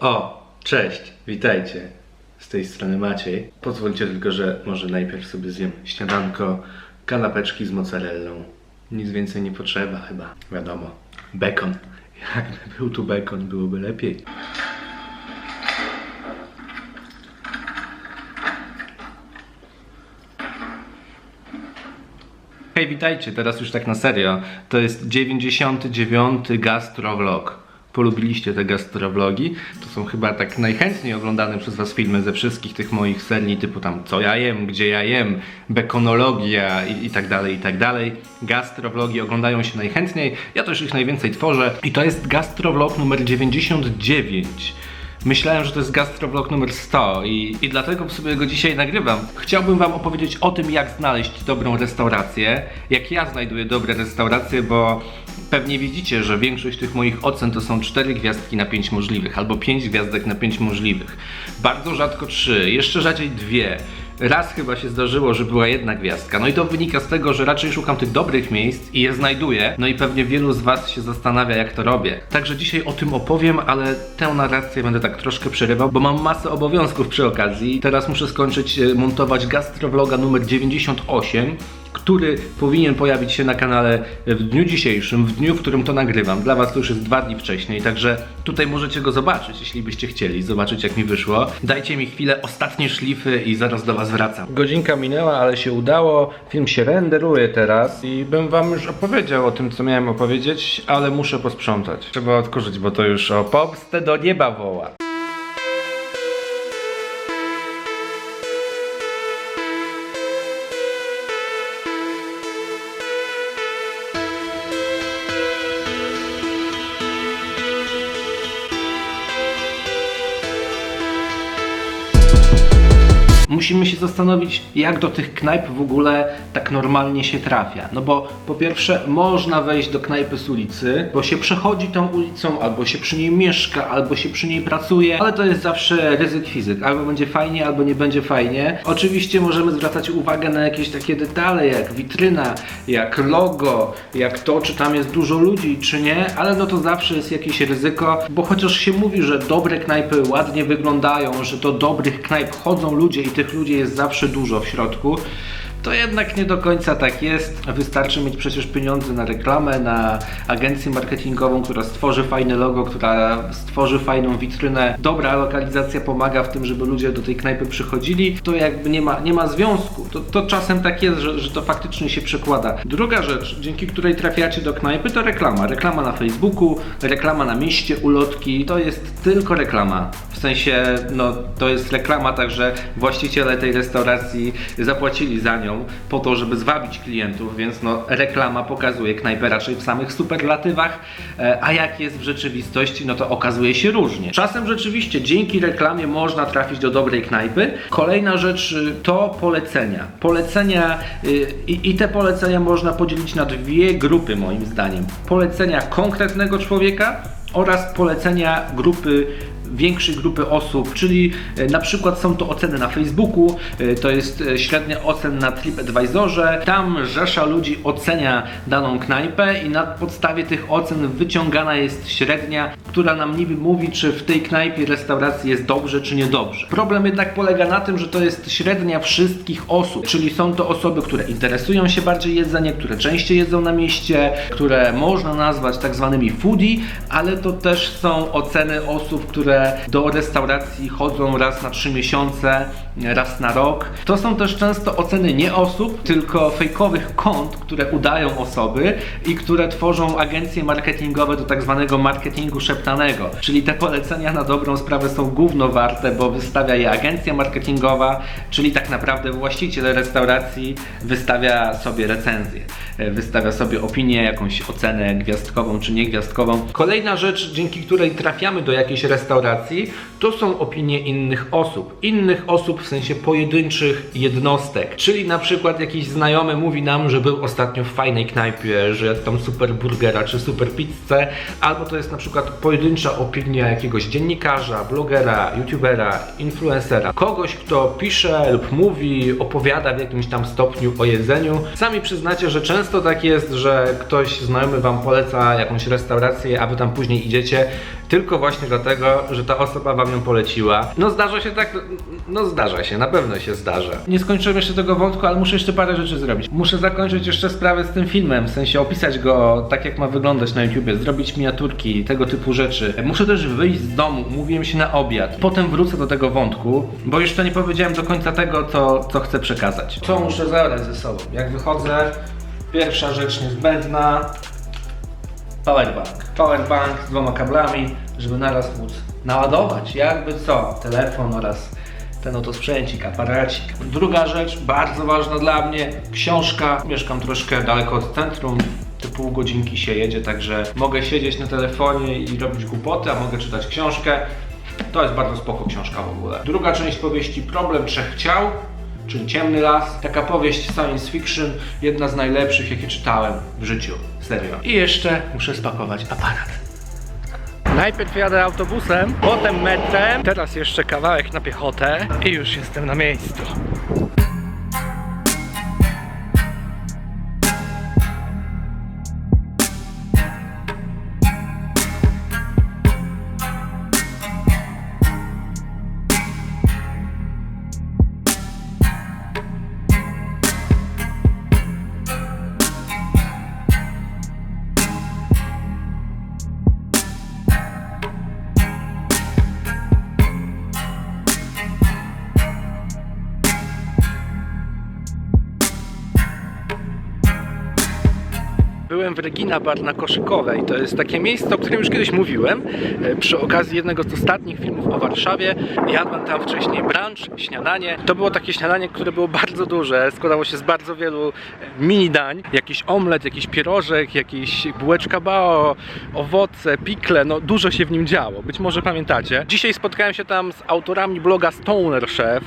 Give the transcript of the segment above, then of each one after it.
O, cześć, witajcie. Z tej strony Maciej. Pozwólcie tylko, że może najpierw sobie zjem śniadanko, kanapeczki z mozzarellą. Nic więcej nie potrzeba chyba. Wiadomo, bekon. Jakby był tu bekon, byłoby lepiej. Hej, witajcie, teraz już tak na serio. To jest 99. gastrowlog. Polubiliście te gastrowlogi? To są chyba tak najchętniej oglądane przez was filmy ze wszystkich tych moich serii typu tam co ja jem, gdzie ja jem, bekonologia i, i tak dalej, i tak dalej. Gastrowlogi oglądają się najchętniej, ja też ich najwięcej tworzę i to jest gastrowlog numer 99. Myślałem, że to jest gastrowlog numer 100 i, i dlatego sobie go dzisiaj nagrywam. Chciałbym wam opowiedzieć o tym, jak znaleźć dobrą restaurację, jak ja znajduję dobre restauracje, bo pewnie widzicie, że większość tych moich ocen to są 4 gwiazdki na 5 możliwych, albo 5 gwiazdek na 5 możliwych. Bardzo rzadko 3, jeszcze rzadziej 2. Raz chyba się zdarzyło, że była jedna gwiazdka. No i to wynika z tego, że raczej szukam tych dobrych miejsc i je znajduję. No i pewnie wielu z Was się zastanawia, jak to robię. Także dzisiaj o tym opowiem, ale tę narrację będę tak troszkę przerywał, bo mam masę obowiązków przy okazji. Teraz muszę skończyć e, montować gastrowloga numer 98 który powinien pojawić się na kanale w dniu dzisiejszym, w dniu, w którym to nagrywam. Dla Was to już jest dwa dni wcześniej, także tutaj możecie go zobaczyć, jeśli byście chcieli zobaczyć, jak mi wyszło. Dajcie mi chwilę, ostatnie szlify i zaraz do Was wracam. Godzinka minęła, ale się udało. Film się renderuje teraz i bym Wam już opowiedział o tym, co miałem opowiedzieć, ale muszę posprzątać. Trzeba odkurzyć, bo to już o pomstę do nieba woła. Musimy się zastanowić, jak do tych knajp w ogóle tak normalnie się trafia. No bo po pierwsze, można wejść do knajpy z ulicy, bo się przechodzi tą ulicą, albo się przy niej mieszka, albo się przy niej pracuje, ale to jest zawsze ryzyk fizyk. Albo będzie fajnie, albo nie będzie fajnie. Oczywiście możemy zwracać uwagę na jakieś takie detale, jak witryna, jak logo, jak to, czy tam jest dużo ludzi, czy nie, ale no to zawsze jest jakieś ryzyko, bo chociaż się mówi, że dobre knajpy ładnie wyglądają, że do dobrych knajp chodzą ludzie i tych ludzi jest zawsze dużo w środku, to jednak nie do końca tak jest. Wystarczy mieć przecież pieniądze na reklamę, na agencję marketingową, która stworzy fajne logo, która stworzy fajną witrynę. Dobra lokalizacja pomaga w tym, żeby ludzie do tej knajpy przychodzili. To jakby nie ma, nie ma związku. To, to czasem tak jest, że, że to faktycznie się przekłada. Druga rzecz, dzięki której trafiacie do knajpy, to reklama. Reklama na Facebooku, reklama na mieście, ulotki. To jest tylko reklama. W sensie, no to jest reklama, także właściciele tej restauracji zapłacili za nią po to, żeby zwabić klientów, więc no reklama pokazuje knajpę raczej w samych superlatywach, e, a jak jest w rzeczywistości, no to okazuje się różnie. Czasem rzeczywiście dzięki reklamie można trafić do dobrej knajpy. Kolejna rzecz y, to polecenia. Polecenia y, i, i te polecenia można podzielić na dwie grupy moim zdaniem. Polecenia konkretnego człowieka oraz polecenia grupy większej grupy osób, czyli e, na przykład są to oceny na Facebooku, e, to jest e, średnia ocen na TripAdvisorze. Tam rzesza ludzi ocenia daną knajpę i na podstawie tych ocen wyciągana jest średnia, która nam niby mówi, czy w tej knajpie restauracji jest dobrze, czy niedobrze. Problem jednak polega na tym, że to jest średnia wszystkich osób, czyli są to osoby, które interesują się bardziej jedzeniem, które częściej jedzą na mieście, które można nazwać tak zwanymi foodie, ale to też są oceny osób, które do restauracji chodzą raz na trzy miesiące, raz na rok. To są też często oceny nie osób, tylko fejkowych kont, które udają osoby i które tworzą agencje marketingowe do tak zwanego marketingu szeptanego. Czyli te polecenia na dobrą sprawę są gówno warte, bo wystawia je agencja marketingowa, czyli tak naprawdę właściciel restauracji wystawia sobie recenzję, wystawia sobie opinię, jakąś ocenę gwiazdkową czy niegwiazdkową. Kolejna rzecz, dzięki której trafiamy do jakiejś restauracji, to są opinie innych osób. Innych osób w sensie pojedynczych jednostek. Czyli na przykład jakiś znajomy mówi nam, że był ostatnio w fajnej knajpie, że jadł tam super burgera czy super pizzę, albo to jest na przykład pojedyncza opinia jakiegoś dziennikarza, blogera, youtubera, influencera, kogoś, kto pisze lub mówi, opowiada w jakimś tam stopniu o jedzeniu. Sami przyznacie, że często tak jest, że ktoś znajomy wam poleca jakąś restaurację, a wy tam później idziecie tylko właśnie dlatego, że ta osoba wam ją poleciła. No zdarza się tak, no zdarza się, na pewno się zdarza. Nie skończyłem jeszcze tego wątku, ale muszę jeszcze parę rzeczy zrobić. Muszę zakończyć jeszcze sprawę z tym filmem, w sensie opisać go tak jak ma wyglądać na YouTubie, zrobić miniaturki, tego typu rzeczy. Muszę też wyjść z domu, umówiłem się na obiad. Potem wrócę do tego wątku, bo jeszcze nie powiedziałem do końca tego, co, co chcę przekazać. Co muszę zabrać ze sobą? Jak wychodzę, pierwsza rzecz niezbędna, Powerbank. Powerbank z dwoma kablami, żeby naraz móc naładować, jakby co, telefon oraz ten oto sprzęcik, aparacik. Druga rzecz, bardzo ważna dla mnie, książka. Mieszkam troszkę daleko od centrum, te pół godzinki się jedzie, także mogę siedzieć na telefonie i robić głupoty, a mogę czytać książkę. To jest bardzo spoko książka w ogóle. Druga część powieści Problem Trzech Ciał, czyli Ciemny Las. Taka powieść science fiction, jedna z najlepszych, jakie czytałem w życiu. Serio. I jeszcze muszę spakować aparat. Najpierw jadę autobusem, potem metrem, teraz jeszcze kawałek na piechotę i już jestem na miejscu. Byłem w Regina Bar na Koszykowej. To jest takie miejsce, o którym już kiedyś mówiłem. e, Przy okazji jednego z ostatnich filmów o Warszawie. Jadłem tam wcześniej brunch, śniadanie. To było takie śniadanie, które było bardzo duże. Składało się z bardzo wielu e, mini dań. Jakiś omlet, jakiś pierożek, jakiś bułeczka bao, owoce, pikle. No dużo się w nim działo. Być może pamiętacie. Dzisiaj spotkałem się tam z autorami bloga Stoner Chef,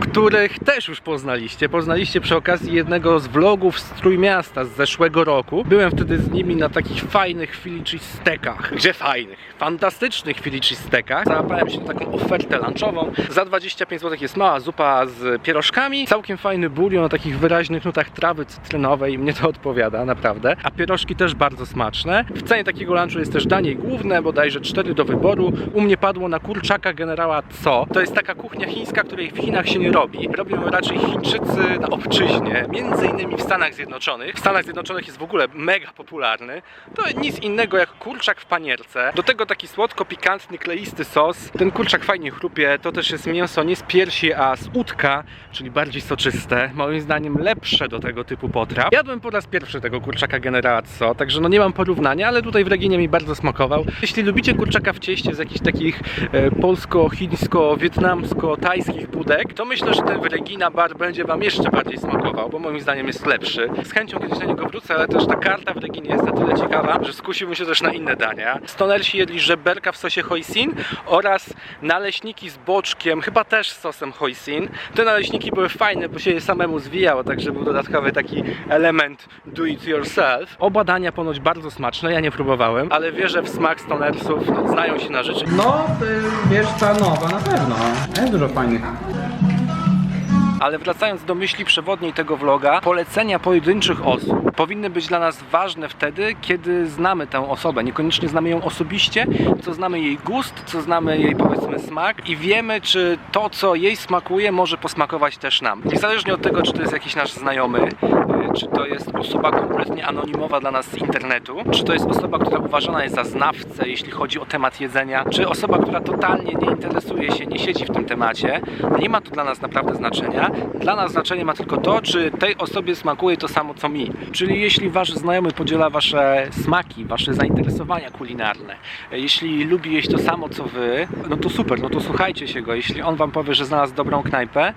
których też już poznaliście. Poznaliście przy okazji jednego z vlogów z Trójmiasta z zeszłego roku. Byłem wtedy z nimi na takich fajnych chwili cheesesteakach. Gdzie fajnych? Fantastycznych chwili cheesesteakach. Załapałem się na taką ofertę lunchową. Za 25 zł jest mała zupa z pierożkami. Całkiem fajny bulion o takich wyraźnych nutach trawy cytrynowej. Mnie to odpowiada, naprawdę. A pierożki też bardzo smaczne. W cenie takiego lunchu jest też danie główne, bodajże 4 do wyboru. U mnie padło na kurczaka generała Co. To jest taka kuchnia chińska, której w Chinach się nie robi. Robią raczej Chińczycy na obczyźnie, między innymi w Stanach Zjednoczonych. W Stanach Zjednoczonych jest w ogóle mega popularny. To nic innego jak kurczak w panierce. Do tego taki słodko-pikantny, kleisty sos. Ten kurczak fajnie chrupie. To też jest mięso nie z piersi, a z udka, czyli bardziej soczyste. Moim zdaniem lepsze do tego typu potraw. Jadłem po raz pierwszy tego kurczaka generała Co, także no nie mam porównania, ale tutaj w Reginie mi bardzo smakował. Jeśli lubicie kurczaka w cieście z jakichś takich e, polsko-chińsko-wietnamsko-tajskich budek, to myślę, że ten w Regina Bar będzie Wam jeszcze bardziej smakował, bo moim zdaniem jest lepszy. Z chęcią kiedyś na niego wrócę, ale też ta karta w Reginie jest na tyle ciekawa, że skusiłbym się też na inne dania. Stonersi jedli żeberka w sosie hoisin oraz naleśniki z boczkiem, chyba też z sosem hoisin. Te naleśniki były fajne, bo się je samemu zwijało, także był dodatkowy taki element do it yourself. Oba dania ponoć bardzo smaczne, ja nie próbowałem, ale wierzę w smak stonersów, no, znają się na rzeczy. No, wiesz, ta nowa na pewno. Jest dużo fajnych. Ale wracając do myśli przewodniej tego vloga, polecenia pojedynczych osób powinny być dla nas ważne wtedy, kiedy znamy tę osobę. Niekoniecznie znamy ją osobiście, co znamy jej gust, co znamy jej powiedzmy smak i wiemy, czy to, co jej smakuje, może posmakować też nam. Niezależnie od tego, czy to jest jakiś nasz znajomy, czy to jest osoba kompletnie anonimowa dla nas z internetu, czy to jest osoba, która uważana jest za znawcę, jeśli chodzi o temat jedzenia, czy osoba, która totalnie nie interesuje się, nie siedzi w tym temacie, nie ma to dla nas naprawdę znaczenia. Dla nas znaczenie ma tylko to, czy tej osobie smakuje to samo co mi. Czyli jeśli wasz znajomy podziela wasze smaki, wasze zainteresowania kulinarne, jeśli lubi jeść to samo co wy, no to super, no to słuchajcie się go. Jeśli on wam powie, że znalazł dobrą knajpę,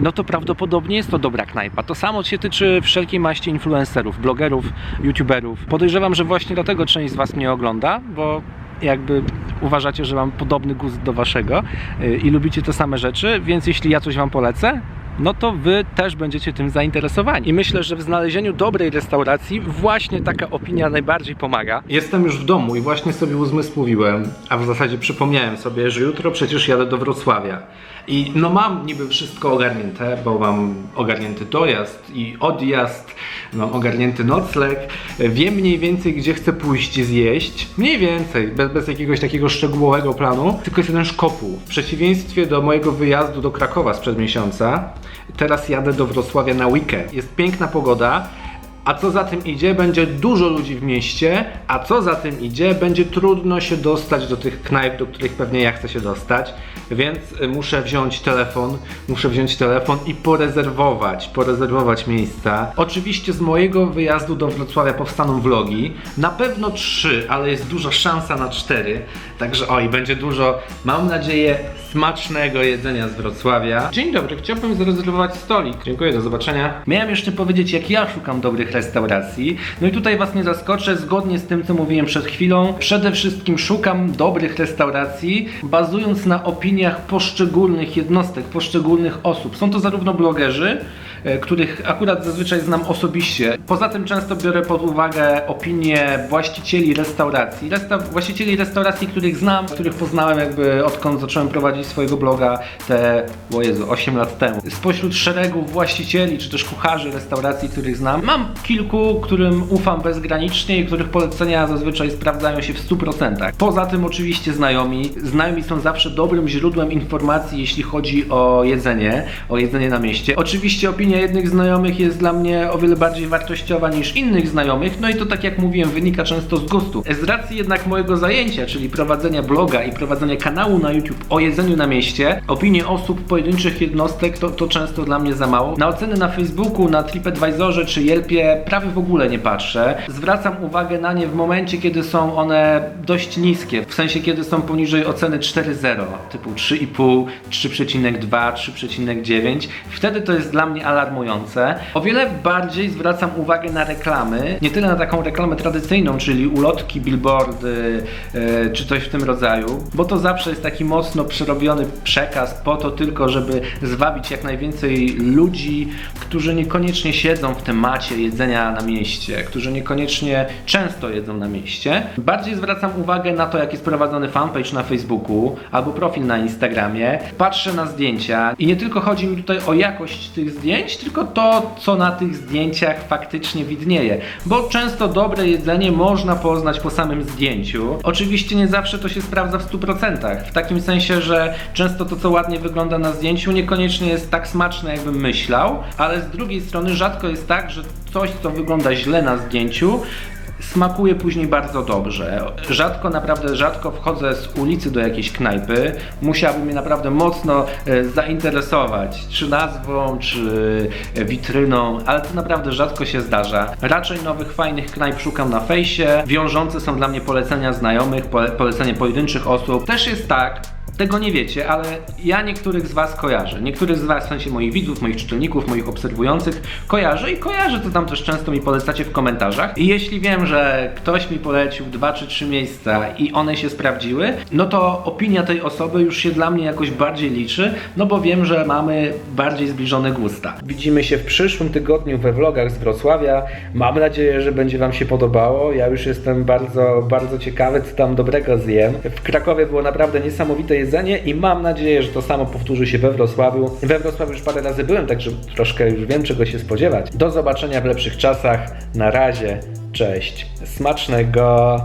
no to prawdopodobnie jest to dobra knajpa. To samo się tyczy wszelkiej maści influencerów, blogerów, youtuberów. Podejrzewam, że właśnie dlatego część z Was mnie ogląda, bo jakby uważacie, że mam podobny gust do Waszego y, i lubicie te same rzeczy, więc jeśli ja coś Wam polecę, no to wy też będziecie tym zainteresowani. I myślę, że w znalezieniu dobrej restauracji właśnie taka opinia najbardziej pomaga. Jestem już w domu i właśnie sobie uzmysłowiłem, a w zasadzie przypomniałem sobie, że jutro przecież jadę do Wrocławia. I no mam niby wszystko ogarnięte, bo mam ogarnięty dojazd i odjazd, mam ogarnięty nocleg, wiem mniej więcej gdzie chcę pójść zjeść, mniej więcej, bez, bez jakiegoś takiego szczegółowego planu, tylko jest jeden szkopuł. W przeciwieństwie do mojego wyjazdu do Krakowa sprzed miesiąca, teraz jadę do Wrocławia na weekend. Jest piękna pogoda, a co za tym idzie, będzie dużo ludzi w mieście, a co za tym idzie, będzie trudno się dostać do tych knajp, do których pewnie ja chcę się dostać, więc y, muszę wziąć telefon, muszę wziąć telefon i porezerwować, porezerwować miejsca. Oczywiście z mojego wyjazdu do Wrocławia powstaną vlogi, na pewno trzy, ale jest duża szansa na cztery, także oj, będzie dużo, mam nadzieję, smacznego jedzenia z Wrocławia. Dzień dobry, chciałbym zarezerwować stolik. Dziękuję, do zobaczenia. Miałem jeszcze powiedzieć, jak ja szukam dobrych restauracji. No i tutaj Was nie zaskoczę, zgodnie z tym, co mówiłem przed chwilą. Przede wszystkim szukam dobrych restauracji, bazując na opiniach poszczególnych jednostek, poszczególnych osób. Są to zarówno blogerzy, e, których akurat zazwyczaj znam osobiście. Poza tym często biorę pod uwagę opinie właścicieli restauracji. Resta właścicieli restauracji, których znam, których poznałem jakby odkąd zacząłem prowadzić swojego bloga te, o Jezu, 8 lat temu. Spośród szeregu właścicieli czy też kucharzy restauracji, których znam, mam kilku, którym ufam bezgranicznie i których polecenia zazwyczaj sprawdzają się w 100%. Poza tym oczywiście znajomi. Znajomi są zawsze dobrym źródłem informacji, jeśli chodzi o jedzenie, o jedzenie na mieście. Oczywiście opinia jednych znajomych jest dla mnie o wiele bardziej wartościowa niż innych znajomych, no i to tak jak mówiłem, wynika często z gustu. Z racji jednak mojego zajęcia, czyli prowadzenia bloga i prowadzenia kanału na YouTube o jedzeniu na mieście, opinie osób, pojedynczych jednostek to, to często dla mnie za mało. Na oceny na Facebooku, na TripAdvisorze czy Yelpie prawie w ogóle nie patrzę. Zwracam uwagę na nie w momencie, kiedy są one dość niskie, w sensie kiedy są poniżej oceny 4.0, typu 3,5, 3,2, 3,9. Wtedy to jest dla mnie alarmujące. O wiele bardziej zwracam uwagę na reklamy, nie tyle na taką reklamę tradycyjną, czyli ulotki, billboardy e, czy coś w tym rodzaju, bo to zawsze jest taki mocno przerobiony przekaz po to tylko, żeby zwabić jak najwięcej ludzi, którzy niekoniecznie siedzą w temacie jedzenia na mieście, którzy niekoniecznie często jedzą na mieście. Bardziej zwracam uwagę na to, jak jest prowadzony fanpage na Facebooku albo profil na Instagramie. Patrzę na zdjęcia i nie tylko chodzi mi tutaj o jakość tych zdjęć, tylko to, co na tych zdjęciach faktycznie widnieje. Bo często dobre jedzenie można poznać po samym zdjęciu. Oczywiście nie zawsze to się sprawdza w 100%. W takim sensie, że często to, co ładnie wygląda na zdjęciu, niekoniecznie jest tak smaczne, jakbym myślał, ale z drugiej strony rzadko jest tak, że coś, co wygląda źle na zdjęciu, smakuje później bardzo dobrze. Rzadko, naprawdę rzadko wchodzę z ulicy do jakiejś knajpy. Musiałaby mnie naprawdę mocno e, zainteresować, czy nazwą, czy e, witryną, ale to naprawdę rzadko się zdarza. Raczej nowych, fajnych knajp szukam na fejsie. Wiążące są dla mnie polecenia znajomych, pole polecenia pojedynczych osób. Też jest tak, tego nie wiecie, ale ja niektórych z Was kojarzę. Niektórych z Was, w sensie moich widzów, moich czytelników, moich obserwujących, kojarzę i kojarzę, to tam też często mi polecacie w komentarzach. I jeśli wiem, że ktoś mi polecił dwa czy trzy miejsca i one się sprawdziły, no to opinia tej osoby już się dla mnie jakoś bardziej liczy, no bo wiem, że mamy bardziej zbliżone gusta. Widzimy się w przyszłym tygodniu we vlogach z Wrocławia. Mam nadzieję, że będzie Wam się podobało. Ja już jestem bardzo, bardzo ciekawy, co tam dobrego zjem. W Krakowie było naprawdę niesamowite jedzenie i mam nadzieję, że to samo powtórzy się we Wrocławiu. We Wrocławiu już parę razy byłem, także troszkę już wiem, czego się spodziewać. Do zobaczenia w lepszych czasach. Na razie, cześć. Smacznego!